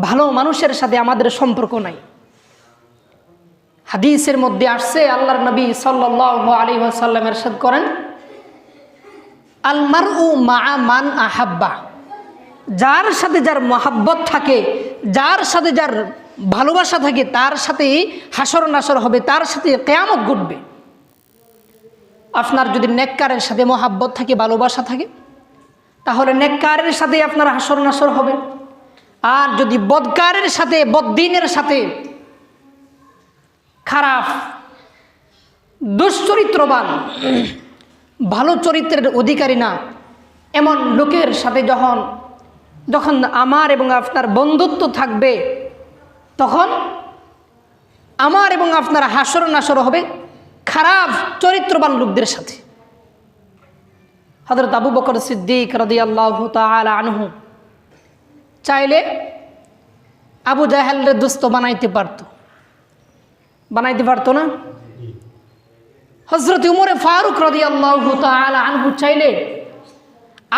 ভালো মানুষের সাথে আমাদের সম্পর্ক নাই। হাদিসের মধ্যে আসছে, আল্লাহর নবী সাল্লাহ আলী সাল্লামের সাথে করেন আলমার উ মা মান আহাব্বা। যার সাথে যার মহাব্বত থাকে, যার সাথে যার ভালোবাসা থাকে, তার সাথেই হাসর নাসর হবে, তার সাথে কেয়ামত ঘটবে। আপনার যদি নেককারের সাথে মহাব্বত থাকে, ভালোবাসা থাকে, তাহলে নেককারের সাথে আপনার হাসর নাসর হবে। আর যদি বদকারের সাথে, বদ্দিনের সাথে খারাপ, দুশ্চরিত্রবান, ভালো চরিত্রের অধিকারী না, এমন লোকের সাথে যখন যখন আমার এবং আপনার বন্ধুত্ব থাকবে, তখন আমার এবং আপনার হাসর নাসর হবে খারাপ, চরিত্রবান লোকদের সাথে। হজরত আবু বকর সিদ্দিক রদি আল্লাহ আনহু চাইলে আবু জাহেলরে দুস্থ বানাইতে পারত। বানাইতে পারতো না? হজরত উমরে ফারুক রদি আল্লাহ আনহু চাইলে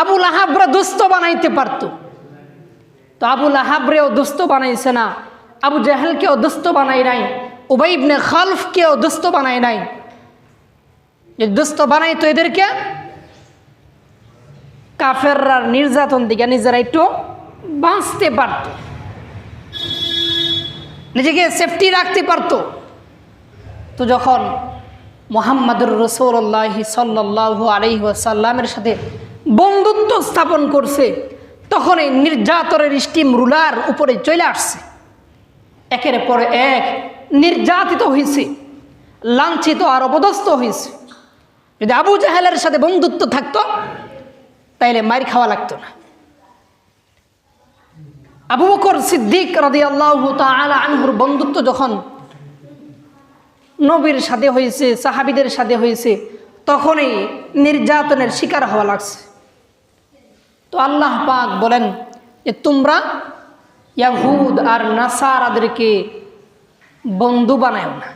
আবুল আহাবরা দুস্থ বানাইতে পারত। তো আবুল আহাবরেও দুস্থ বানাইছে না, আবু জাহেলকেও দুস্থ বানাই নাই উবাইবনে খালফকেও দুস্থ বানাই নাই। যে দুস্থ বানাইতো এদেরকে কাফেররার নির্যাতন দিকে নিজেরা একটু বাঁচতে পারত। নিজেকে সেফটি রাখতে পারত। তো যখন মোহাম্মদুর রসৌল্লাহ সাল্লাহ আলহি সাল্লামের সাথে বন্ধুত্ব স্থাপন করছে তখন এই নির্যাতনের স্টিম রুলার উপরে চলে আসছে। একের পরে এক নির্যাতিত হয়েছে লাঞ্ছিত আর অপদস্থ হয়েছে যদি আবু জাহেলের সাথে বন্ধুত্ব থাকতো, তাইলে মার খাওয়া লাগতো না। আবু বকর সিদ্দিক রাদি আল্লাহ আনহুর বন্ধুত্ব যখন নবীর সাথে হয়েছে, সাহাবিদের সাথে হয়েছে, তখনই নির্যাতনের শিকার হওয়া লাগছে। তো আল্লাহ পাক বলেন যে, তোমরা ইয়াহুদ আর নাসারাদেরকে বন্ধু বানায় না।